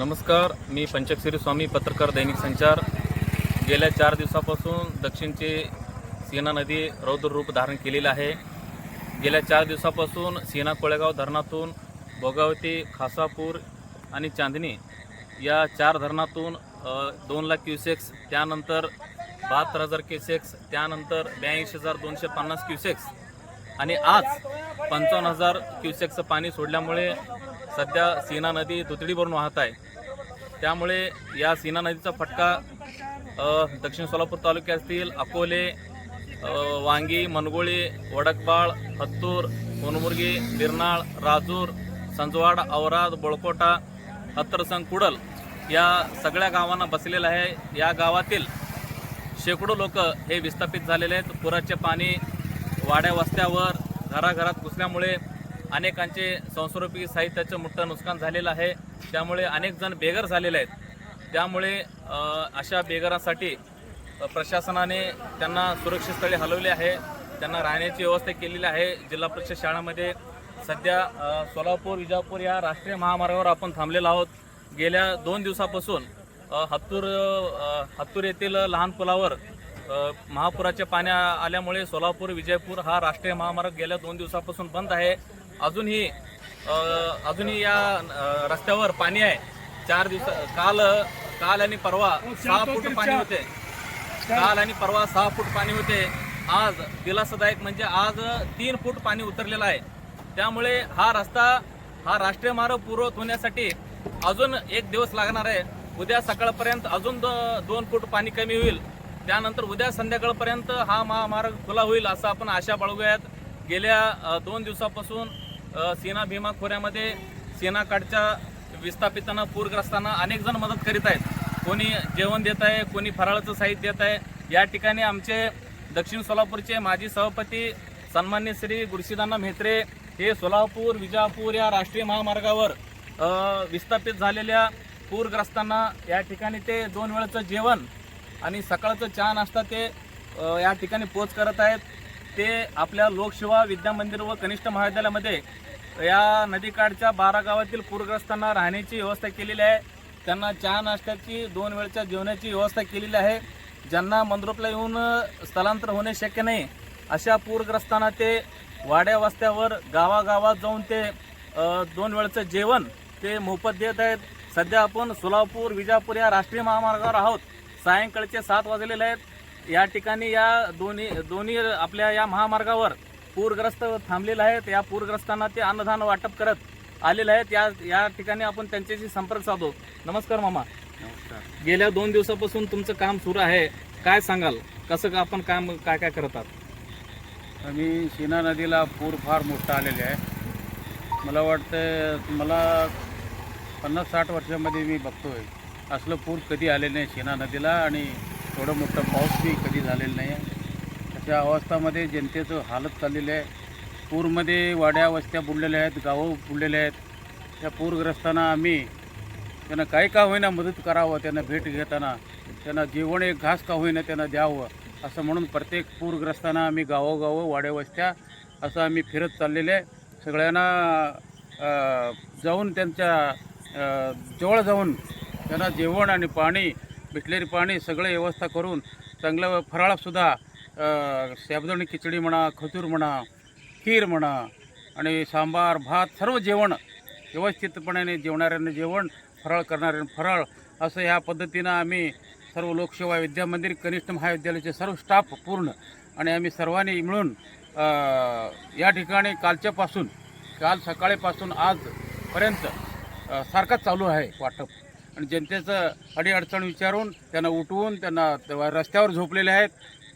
नमस्कार मी पंचक्षरी स्वामी पत्रकार दैनिक संचार. गेल्या चार दिवसापासून दक्षिणची सीना नदी रौद्र रूप धारण केलेलं आहे. गेल्या चार दिवसापासून सीना कोळेगाव धरणातून भोगावती खासापूर आणि चांदणी या चार धरणातून दोन लाख क्युसेक्स त्यानंतर बहात्तर हजार क्युसेक्स त्यानंतर ब्याऐंशी हजार दोनशे पन्नास क्युसेक्स आणि आज पंचावन्न हजार क्युसेक्सचं पाणी सोडल्यामुळे सध्या सीना नदी दुतडीवरून वाहत आहे. त्यामुळे या सीना नदीचा फटका दक्षिण सोलापूर तालुक्यातील अकोले वांगी मनगोळी वडकबाळ हत्तूर कोनमुर्गी बिरनाळ राजूर संजवाड औराद बोळकोटा हत्तरसंग कुडल या सगळ्या गावांना बसलेलं आहे. या गावातील शेकडो लोक हे विस्थापित झालेले आहेत. पुराचे पाणी वाड्या वस्त्यावर घराघरात घुसल्यामुळे अनेकांचे संस्कृती साहित्याचं मोठं नुकसान झालेलं आहे. त्यामुळे अनेक जण बेघर झालेले आहेत. त्यामुळे अशा बेघरांसाठी प्रशासनाने त्यांना सुरक्षित स्थळी हलवले आहे. त्यांना राहण्याची व्यवस्था केलेली आहे. जिल्हा परिषद शाळांमध्ये सध्या सोलापूर विजापूर या राष्ट्रीय महामार्गावर आपण थांबलेलो आहोत. गेल्या दोन दिवसापासून हत्तूर हत्तूर येथील लहान पुलावर महापुराच्या महापुराचे आल्यामुळे सोलापूर विजयपूर हा राष्ट्रीय महामार्ग गेल्या दोन दिवसापासून बंद आहे. अजूनही अजूनही या रस्त्यावर पाणी आहे. चार दिवस काल काल आणि परवा सहा फूट पाणी होते. काल आणि परवा सहा फूट पाणी होते. आज दिलासादायक म्हणजे आज तीन फूट पाणी उतरलेलं आहे. त्यामुळे हा रस्ता हा राष्ट्रीय मार्ग पूर्वत होण्यासाठी अजून एक दिवस लागणार आहे. उद्या सकाळपर्यंत अजून दो- दोन फूट पाणी कमी होईल. त्यानंतर उद्या संध्याकाळपर्यंत हा महामार्ग खुला होईल असं आपण आशा बाळगूयात. गेल्या दोन दिवसापासून सीना भीमा खोऱ्यामध्ये सेनाकडच्या विस्थापितांना पूरग्रस्तांना अनेक जण मदत करीत आहेत. कोणी जेवण देत आहे कोणी फराळाचं साहित्य देत आहे. या ठिकाणी आमचे दक्षिण सोलापूरचे माजी सभापती सन्मान्य श्री गुरुशीदाना म्हेत्रे हे सोलापूर विजापूर या राष्ट्रीय महामार्गावर विस्थापित झालेल्या पूरग्रस्तांना या ठिकाणी ते दोन वेळचं जेवण आणि सकाळचं चहा नाश्ता ते या ठिकाणी पोच करत आहेत. ते आपल्या लोकसेवा विद्या मंदिर व कनिष्ठ महाविद्यालयामध्ये या नदीकाठच्या बारा गावातील पूरग्रस्तांना राहण्याची व्यवस्था केलेली आहे. त्यांना चहा नाश्त्याची दोन वेळच्या जेवणाची व्यवस्था केलेली आहे. ज्यांना मंद्रोपला येऊन स्थलांतर होणे शक्य नाही अशा पूरग्रस्तांना ते वाड्या वस्त्यावर गावागावात जाऊन ते दोन वेळचं जेवण ते मोफत देत आहेत. सध्या आपण सोलापूर विजापूर या राष्ट्रीय महामार्गावर आहोत. सायंकाळचे सात वाजलेले आहेत. या ठिकाणी या दोन्ही दोन्ही आपल्या या महामार्गावर पूरग्रस्त थांबलेले आहेत. या पूरग्रस्तांना ते अन्नधान वाटप करत आलेले आहेत. या या ठिकाणी आपण त्यांच्याशी संपर्क साधू. नमस्कार मामा. नमस्कार. गेल्या दोन दिवसापासून तुमचं काम सुरू आहे. काय सांगाल? कसं का आपण काम काय काय करतात आम्ही सीना नदीला पूर फार मोठा आलेले आहे. मला वाटतं मला पन्नास साठ वर्षामध्ये मी बघतोय. असलं पूर कधी आले नाही सीना नदीला आणि थोडं मोठं पाऊसही कधी झालेलं नाही. आहे अशा अवस्थामध्ये जनतेचं हालत चाललेली आहे. पूरमध्ये वाड्या वस्त्या बुडलेल्या आहेत गावं बुडलेले आहेत. त्या पूरग्रस्तांना आम्ही त्यांना काय का होईना मदत करावं त्यांना भेट घेताना त्यांना जेवण एक घास का होईना त्यांना द्यावं असं म्हणून प्रत्येक पूरग्रस्तांना आम्ही गावोगावं वाड्या वस्त्या असं आम्ही फिरत चाललेले आहे. सगळ्यांना जाऊन त्यांच्या जवळ जाऊन त्यांना जेवण आणि पाणी बिसलेरी पाणी सगळं व्यवस्था करून चांगलं फराळसुद्धा साबदणी खिचडी म्हणा खजूर म्हणा खीर म्हणा आणि सांबार भात सर्व जेवण व्यवस्थितपणाने जेवणाऱ्यांना जेवण फराळ करणाऱ्यांना फराळ असं ह्या पद्धतीनं आम्ही सर्व लोकसेवा विद्यामंदिर कनिष्ठ महाविद्यालयाचे सर्व स्टाफ पूर्ण आणि आम्ही सर्वांनी मिळून या ठिकाणी कालच्यापासून काल सकाळीपासून आजपर्यंत सारखंच सारखाच चालू आहे वाटप. आणि जनतेचं अडीअडचण विचारून त्यांना उठवून त्यांना रस्त्यावर झोपलेले आहेत.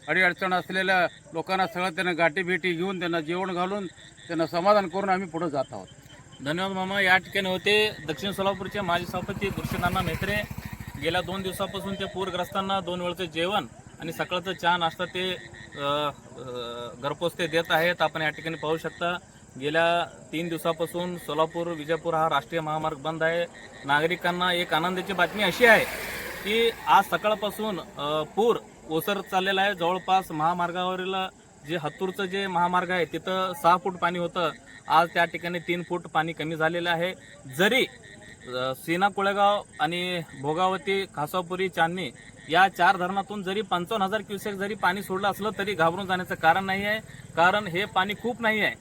अडीअडचण असलेल्या लोकांना सगळं त्यांना गाठी भेटी घेऊन त्यांना जेवण घालून त्यांना समाधान करून आम्ही पुढे जात आहोत. धन्यवाद मामा. या ठिकाणी होते दक्षिण सोलापूरचे माजी सभापती कृष्णनाना मेत्रे गेल्या दोन दिवसापासून ते पूरग्रस्तांना दोन वेळचं जेवण आणि सकाळचं चहा नाश्ता ते घरपोच ते देत आहेत. आपण या ठिकाणी पाहू शकता. गेल्या तीन दिवसापासून सोलापूर विजयपूर हा राष्ट्रीय महामार्ग बंद आहे. नागरिकांना एक आनंदाची बातमी अशी आहे की आज सकाळपासून पूर ओसरत चाललेला आहे. जवळपास महामार्गावरील जे हत्तूरचं जे महामार्ग आहे तिथं सहा फूट पाणी होतं. आज त्या ठिकाणी तीन फूट पाणी कमी झालेलं आहे. जरी सीना कोळेगाव आणि भोगावती खासापुरी चांदणी या चार धरणातून जरी पंचावन्न हजार क्युसेक जरी पाणी सोडलं असलं तरी घाबरून जाण्याचं कारण नाही आहे. कारण हे पाणी खूप नाही आहे.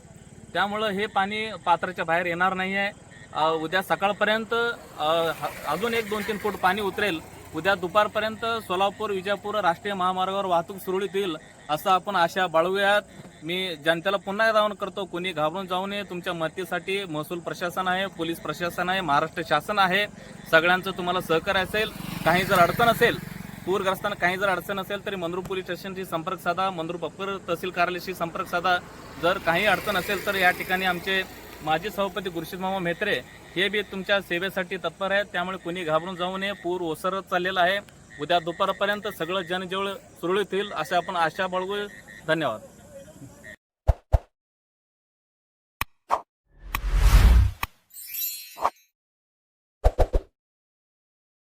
त्यामुळं हे पाणी पात्राच्या बाहेर येणार नाही आहे उद्या सकाळपर्यंत ह- अजून एक दोन तीन फूट पाणी उतरेल. उद्या दुपारपर्यंत सोलापूर विजापूर राष्ट्रीय महामार्गावर वाहतूक सुरळीत येईल असं आपण आशा बाळगूयात. मी जनतेला पुन्हा एकदा आवाहन करतो कोणी घाबरून जाऊ नये. तुमच्या मदतीसाठी महसूल प्रशासन आहे पोलीस प्रशासन आहे महाराष्ट्र शासन आहे. सगळ्यांचं तुम्हाला सहकार्य असेल. काही जर अडचण असेल पूरग्रस्तांना काही जर अडचण असेल तरी मंद्रुप पोलीस स्टेशनशी संपर्क साधा मंद्रुप अप्पर तहसील कार्यालयाशी संपर्क साधा. जर काही अडचण असेल तर या ठिकाणी आमचे माजी सभापती गुरुशीद मामा मेत्रे हे बी तुमच्या सेवेसाठी तत्पर आहेत. त्यामुळे कोणी घाबरून जाऊ नये. पूर ओसरत चाललेला आहे. उद्या दुपारपर्यंत सगळं जनजीवन सुरळीत होईल असे आपण आशा बाळगू धन्यवाद.